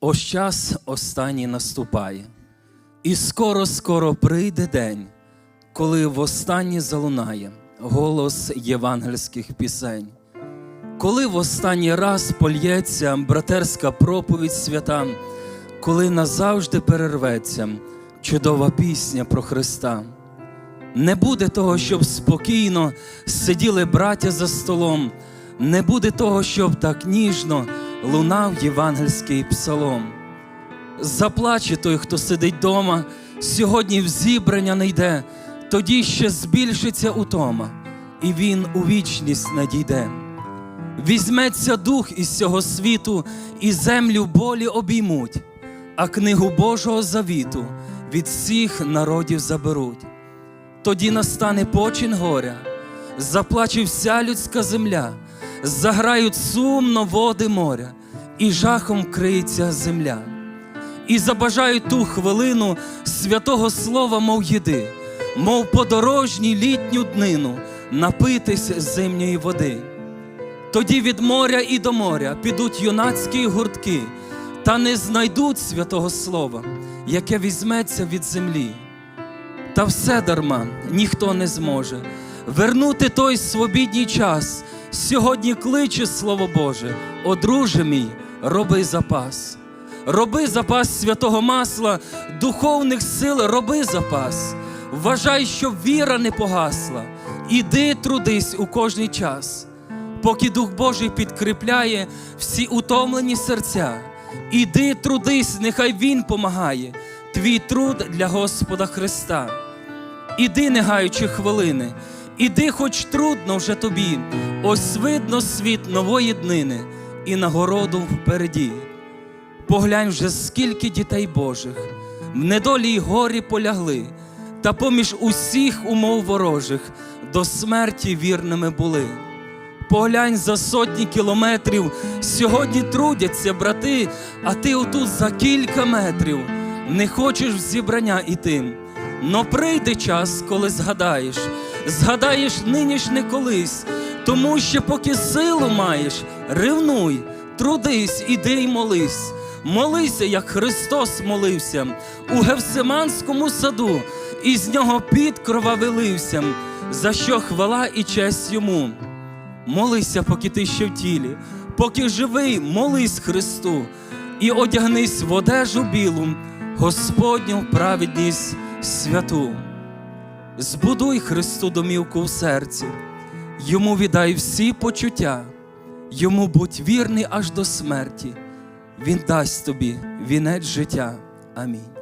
Ось час останній наступає, і скоро, скоро прийде день, коли востаннє залунає голос євангельських пісень, коли в останній раз польється братерська проповідь свята, коли назавжди перерветься чудова пісня про Христа. Не буде того, щоб спокійно сиділи браття за столом, не буде того, щоб так ніжно лунав євангельський псалом. Заплаче той, хто сидить дома, сьогодні в зібрання не йде, тоді ще збільшиться утома, і він у вічність надійде. Візьметься дух із цього світу, і землю болі обіймуть, а книгу Божого завіту від всіх народів заберуть. Тоді настане почин горя, заплаче вся людська земля, заграють сумно води моря, і жахом криється земля. І забажають ту хвилину святого слова, мов їди, мов подорожній літню днину напитись зимньої води. Тоді від моря і до моря підуть юнацькі гуртки, та не знайдуть святого слова, яке візьметься від землі. Та все дарма ніхто не зможе вернути той свобідній час. Сьогодні кличе Слово Боже, О, друже мій, роби запас, роби запас святого масла, духовних сил, роби запас. Вважай, щоб віра не погасла, іди трудись у кожний час, поки Дух Божий підкріпляє всі утомлені серця. Іди трудись, нехай Він помагає, твій труд для Господа Христа. Іди, не гаючи хвилини, іди, хоч трудно вже тобі, ось видно світ нової днини і нагороду впереді. Поглянь вже, скільки дітей Божих в недолі й горі полягли, та поміж усіх умов ворожих до смерті вірними були. Поглянь за сотні кілометрів, сьогодні трудяться брати, а ти отут за кілька метрів не хочеш в зібрання іти. Но прийде час, коли згадаєш, згадаєш нині ж не колись, тому що поки силу маєш, ревнуй, трудись, іди й молись. Молися, як Христос молився у Гевсиманському саду, і з нього під кровави лився, за що хвала і честь йому. Молися, поки ти ще в тілі, поки живий, молись Христу, і одягнись в одежу білу, Господню праведність святу. Збудуй Христу домівку в серці, йому віддай всі почуття, йому будь вірний аж до смерті, Він дасть тобі вінець життя. Амінь.